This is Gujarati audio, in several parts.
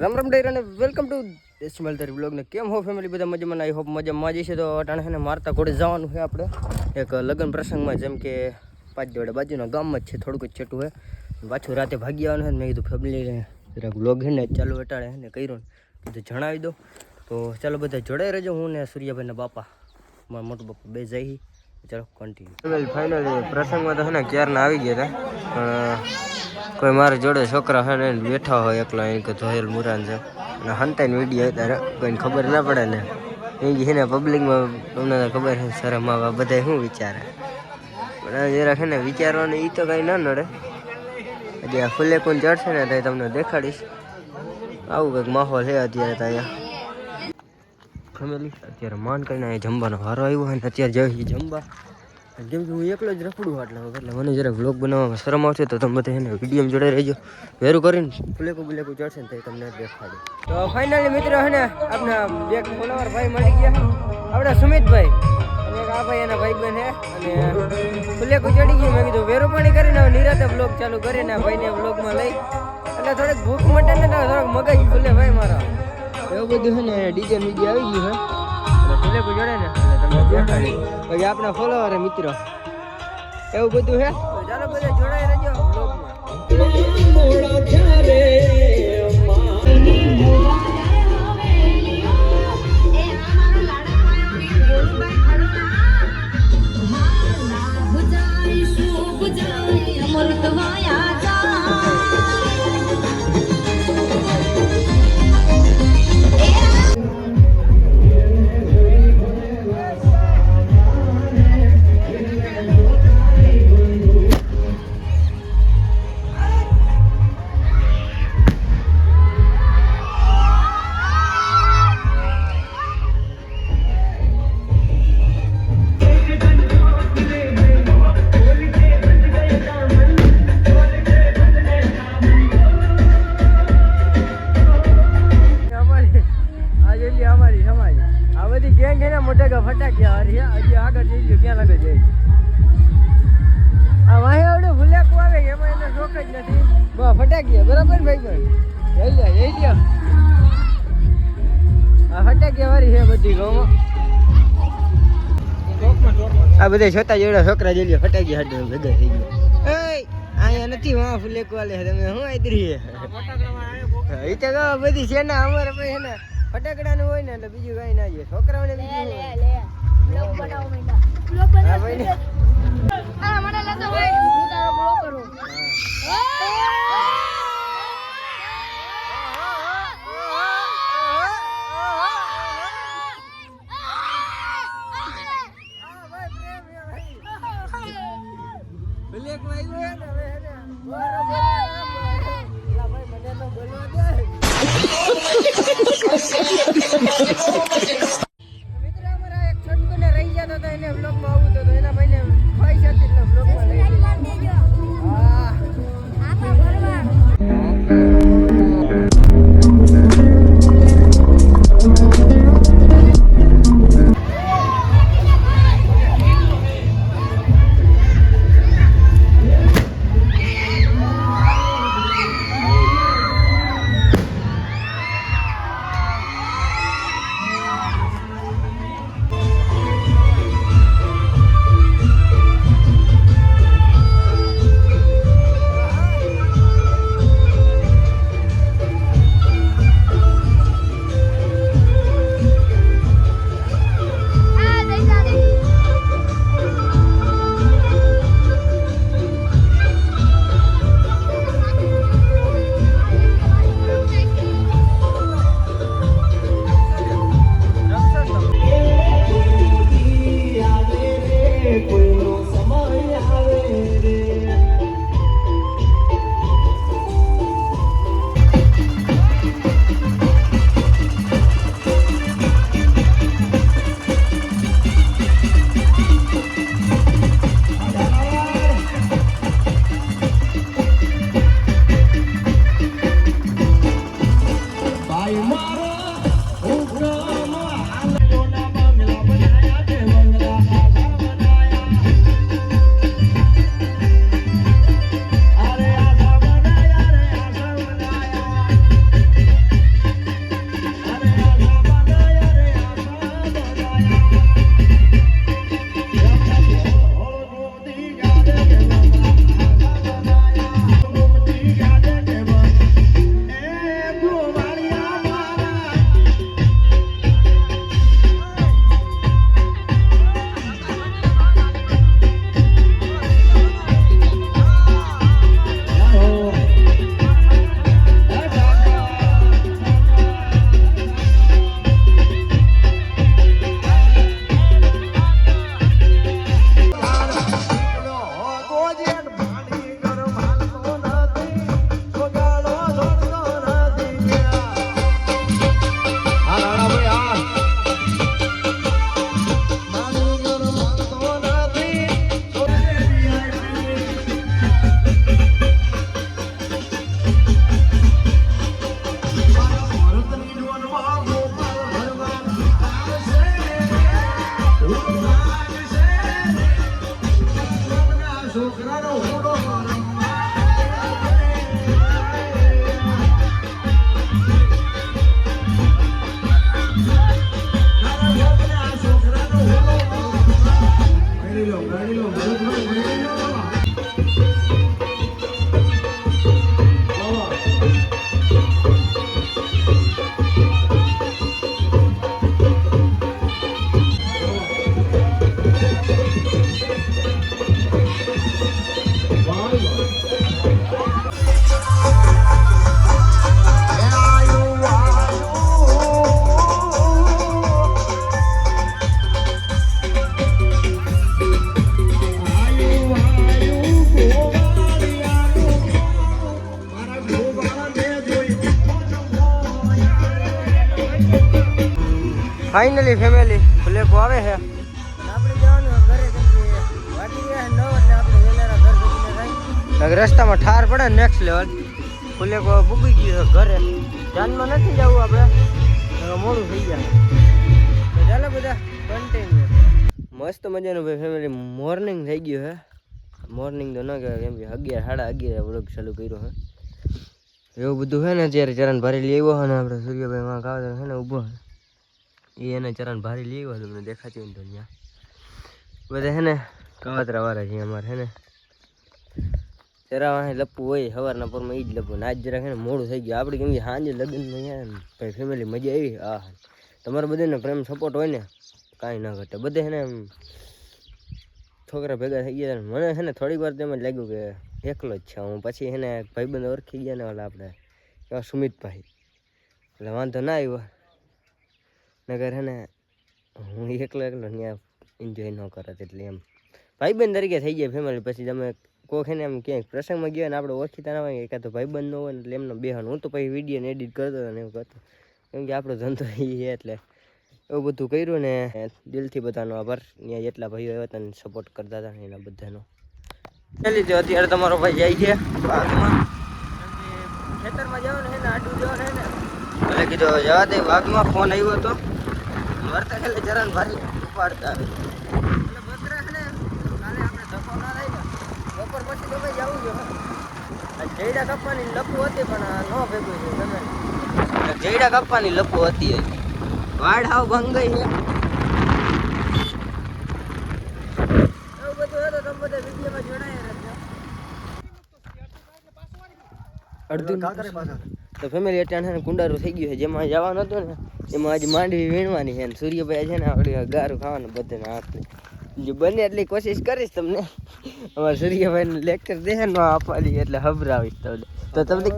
રામ રામ ડાયર અને વેલકમ ટુ દેશમાલ તારી બ્લોગને કેમ હો ફેમિલી બધા મજામાં? આઈ હોપ મજામાં જઈએ તો અટાણે છે ને મારતા ઘોડે જવાનું છે આપણે. એક લગ્ન પ્રસંગમાં જેમ કે પાંચ જોડે બાજુના ગામમાં જ છે, થોડુંક જ છેટું છે. પાછું રાતે ભાગી આવવાનું છે મેં કીધું ફેમિલીને જરાક બ્લોગ છે ને ચાલુ અટાણે ને કર્યો ને કીધું જણાવી દો તો ચાલો બધા જોડાઈ રહેજો, હું ને સૂર્યાભાઈના બાપા, મારા મોટું બાપા બે જઈ ચાલો કન્ટિન્યુ ફાઇનલી પ્રસંગમાં તો છે ને, ક્યારના આવી ગયા હતા પણ, કોઈ મારા જોડે છોકરા હોય ને બેઠા હોય એકલા અહીં કે ધોયેલ મુરાન છે. અને હંતાઈને વીડિયો અત્યારે કોઈને ખબર ના પડે ને. એ છે પબ્લિકમાં તમને ખબર છે સર મા બાપ બધા શું વિચારે. પણ જરા છે ને, વિચારવાનું એ તો કંઈ ના નડે. હજી આ ફૂલે કોણ ચડશે ને તો તમને દેખાડીશ. આવું કંઈક માહોલ છે અત્યારે તો અહીંયા. ફેમિલી અત્યારે માન કરીને અહીંયા જમવાનો વારો આવ્યો હોય ને અત્યારે જઈ જમવા. કેમ કે હું એકલો જ રખડું આટલા વખત એટલે મને જરા વ્લોગ બનાવવામાં શરમ આવશે તો તમે બધા એને વીડિયો જોડે રહેજો. વેરું કરીને ફુલેકું બુલેકું ચડશે ને તો તમને દેખાડે. તો ફાઇનલી મિત્રો છે ને આપણા બે ફોલોવર ભાઈ મળી ગયા આપણા સુમિતભાઈ. અને આ ભાઈ એના ભાઈ બહેન હે. અને ફુલેકું ચડી ગયું. મેં કીધું વેરું કરીને નિરાતે વ્લોગ ચાલુ કરીને ભાઈને વ્લોગમાં લઈ. એટલે થોડીક ભૂખ મટે ને થોડોક મગજ ખુલે ભાઈ મારા. એવું બધું છે ને ડીજે મીડિયા આવી ગયું છે. એટલે કોઈ જોડે ને? તમે તમને દેખાડી પછી આપણા ફોલોવર મિત્રો. એવું બધું છે? તો ચાલો બધા જોડાઈ રહેજો ગામમાં આ બધા છોટા જેવડા છોકરા જઈ લ્યો ફટાક્યા હાટે ભેગા થઈ ગયા. એય અહીંયા નથી વાહ ફુલેકું વાલે તમે શું આદરી એ તો કહો બધી છે ને અમારે ને ફટાકડાનું હોય ને એટલે બીજું કઈ ના જોઈએ છોકરાઓને બીજું શું હોય? હા ભાઈ ને. Black I'm not. Finally family ફ્લેકો આવે છે. આપણે જવાનું ઘરે વાગી ગયા નવ એટલે આપણે વેલેરા ઘર ભેગીને થાય રસ્તામાં ઠાર પડે નેક્સ્ટ લેવલ ફ્લેકો પૂગી ગયો ઘરે. જાનમાં નથી જવું આપણે. મોડું થઈ જાય. ચાલો બધા કન્ટિન્યુ મસ્ત મજાનું ભાઈ ફેમિલી મોર્નિંગ થઈ ગયું છે. મોર્નિંગ તો ન કહેવાય કેમ કે અગિયાર સાડા અગિયાર વ્લોગ ચાલુ કર્યો હે એવું બધું હે ને અત્યારે ચરણ ભરેલી આવ્યો છે ને આપણે. સૂર્યભાઈ માં કાવતર છે ને ઊભો છે. એ એને ચરાને ભારી લઈ ગયો તમને દેખાતી હોય તો બધા હે ને, કાવતરા વાળા છે અમારે, હે ને. જરા લપવું હોય, સવારના પરમાં એ જ લપવું. ને આજ જરાક હે ને મોડું થઈ ગયું. આપણે કેમ કે સાંજે લગ્નમાં છે ભાઈ ફેમિલી મજા આવી. આ તમારે બધાને પ્રેમ સપોર્ટ હોય ને, કાંઈ ના ઘટે. બધે હે ને છોકરા ભેગા થઈ ગયા મને છે ને થોડીક વાર તેમ જ લાગ્યું કે એકલો જ છે હું. પછી એને ભાઈબંધ ઓળખી ગયા ને ઓલા આપણે એવા સુમિતભાઈ. એટલે વાંધો ના આવ્યો. નગર હે ને, હું એકલો એકલો ત્યાં એન્જોય ન કરત એટલે એમ. ભાઈબંધ તરીકે થઈ ગયા ફેમિલી પછી તમે કોક એને એમ ક્યાંક પ્રસંગમાં ગયા ને આપણે ઓળખીતા ના હોય, એકાદ તો ભાઈબંધ ન હોય ને એટલે એમનો બેહન. હું તો પછી વિડીયોને એડિટ કરતો હતો ને એવું કરતો. કેમ કે આપણો ધંધો એ એટલે એવું બધું કર્યું ને, દિલથી બધાનો આભાર. ત્યાં જેટલા ભાઈઓ આવ્યા હતા ને સપોર્ટ કરતા હતા ને એના બધાનો. ચાલી તો અત્યારે તમારો ભાઈ જાય છે ખેતરમાં જવાનું છે ને, આડું જવાનું છે ને. એટલે કીધું જવા દે, વાઘમાં ફોન આવ્યો હતો વરતા એટલે ચરણ ભારી ઉપાડતા એટલે બકરા છે ને કાલે આપણે ધક્કો ના થાય ને બપોર પછી ભાઈ જવું જોઈએ જયડા કાપવાની લપુ હતી પણ આ ન ભેગું છે ગમે જયડા કાપવાની લપુ હતી. વાડ હાવ ભંગ ગઈ છે. એવું બધું હતું તમે બધા વિડીયોમાં જોડાયા રહેજો. અડધું તો ફેમિલી અત્યારે છે ને કુંડારું થઈ ગયું છે. જેમાં જવાનું હતું ને એમાં આજે માંડવી વીણવાની છે ને સૂર્યભાઈ છે ને આપણે ગારું ખાવાનું બધાને હાથને જો બને એટલી કોશિશ કરીશ તમને. અમારા સૂર્યભાઈને લેક્ચર દે ને આપવાની એટલે હબરાવીશ તમને. તો તમને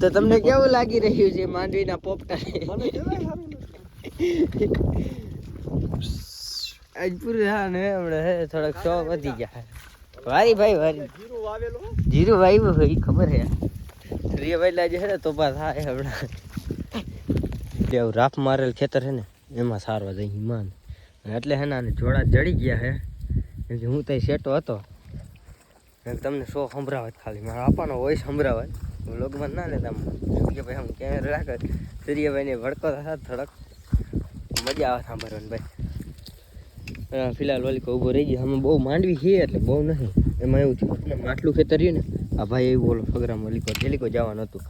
તો તમને કેવું લાગી રહ્યું છે માંડવીના પોપટા? આજ પૂરું હા ને હમણાં હે થોડાક સો વધી ગયા. વારી ભાઈ વારી. જીરું વાવ્યું હોય ખબર હે. સૂર્યભાઈ જે છે ને તોપા થાય હમણાં. એટલે રાફ મારેલ ખેતર હે ને, એમાં સારવા જઈ હિમાન એટલે હે ને જોડા જડી ગયા હે કે હું ત્યાં સેટો હતો. તમને શો સંભળાવત ખાલી. મારા આપવાનો વોઇસ સંભળાવત વ્લોગમાં ના લેતા સૂર્યભાઈ આમ કેમેરા રાખે સૂર્યભાઈને ભડકો થતા થોડોક મજા આવે સાંભળવાની ભાઈ. ફિલહાલ ઓલી ઊભો રહી ગયો. આમાં બહુ માંડવી છે એટલે બહુ નહીં. એમાં એવું થયું માટલું ખેતર રહ્યું ને આ ભાઈ એવું બોલો ફગરામાં લીકો તેલીકો જવાનું હતું.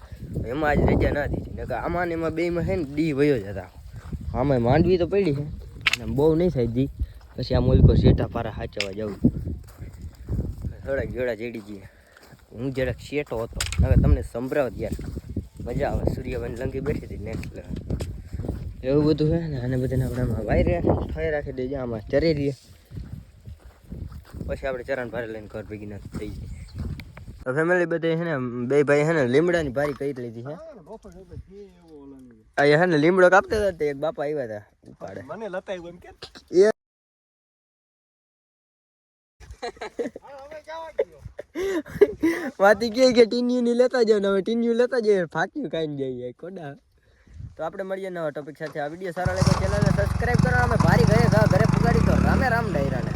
એમાં આજ રજા ના દીધી. નકા આમાં ને એમાં બેમાં છે ને દી વયો જતા. આમાં માંડવી તો પડી છે અને બહુ નહીં થાય દી પછી આ મોલિકો શેઠા પારા હાચવા જવું. થોડાક જોડા જેડી જઈએ. હું જરાક શેઠો હતો. નકર તમને સંભળાવ યાર. મજા આવે. સૂર્યભાઈ લંગી બેઠી હતી નેક્સ્ટ લેવલ એવું બધું છે ને? આને બધાને આપણે આમાં વાયરે ઠોય રાખી દેજે. આમાં ચરી લઈએ પછી આપણે ચરણ ભારે લઈને ઘર ભેગી ના થઈ તો ફેમિલી બધી છે ને બે ભાઈ છે ને લીમડાની ભારી કઈ લીધી છે. અહીંયા છે ને લીમડો કાપતા હતા તે એક બાપા આવ્યા હતા ઉપાડે. મને લતાયું એમ કે એ વાતી કે કે ટીન્યુ ની લેતા જાવ હવે ટીન્યુ લેતા જઈએ ફાક્યું કાઈ જઈએ કોડા તો આપણે મળીએ નવા ટોપિક સાથે. આ વીડિયો સારા લાગે ચેનલને સબસ્ક્રાઇબ કરો અમે ભારી ઘરે ઘરે પુગાડી તો રામે રામ ડાયરાને.